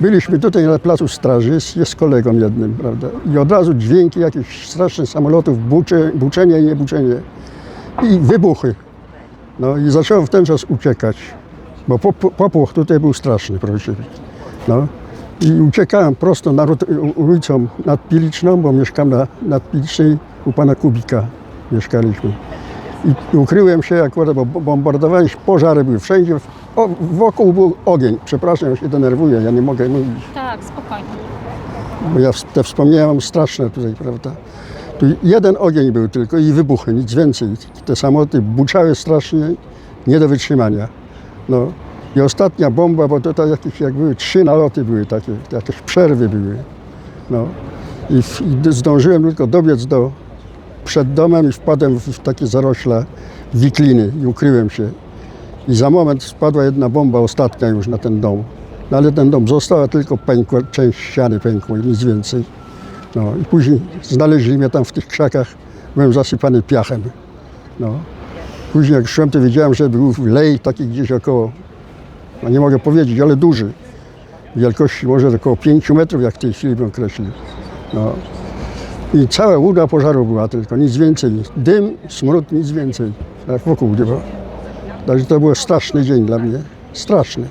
Byliśmy tutaj na placu straży z, jest kolegą jednym, prawda? I od razu dźwięki jakichś strasznych samolotów, bucze, buczenie i niebuczenie. I wybuchy. No i zacząłem w ten czas uciekać, bo pop- popłoch tutaj był straszny, proszę. No. I uciekałem prosto na ulicą nadpiliczną, bo mieszkam na nadpilicznej u pana Kubika mieszkaliśmy. I ukryłem się akurat, bo bombardowałem się, pożary były wszędzie. O, wokół był ogień. Przepraszam, ja się denerwuję, ja nie mogę mówić. Tak, spokojnie. Bo ja te wspomnienia mam straszne tutaj, prawda? Tu jeden ogień był tylko i wybuchy, nic więcej. Te samoloty buczały strasznie, nie do wytrzymania. No. I ostatnia bomba, bo tutaj jakieś, jak były trzy naloty były takie, jakieś przerwy były. No. I, w, i zdążyłem tylko dobiec do, przed domem i wpadłem w, takie zarośla wikliny i ukryłem się. I za moment spadła jedna bomba, ostatnia już na ten dom. No ale ten dom został, a tylko pękła, część ściany pękła i nic więcej. No i później znaleźli mnie tam w tych krzakach, byłem zasypany piachem. No. Później jak szłem, to wiedziałem, że był lej taki gdzieś około, no nie mogę powiedzieć, ale duży. Wielkości może około 5 metrów, jak w tej chwili bym określił. No. I cała łuda pożaru była tylko, nic więcej. Dym, smród, nic więcej. Tak wokół nie było. Także to był straszny dzień dla mnie. Straszny.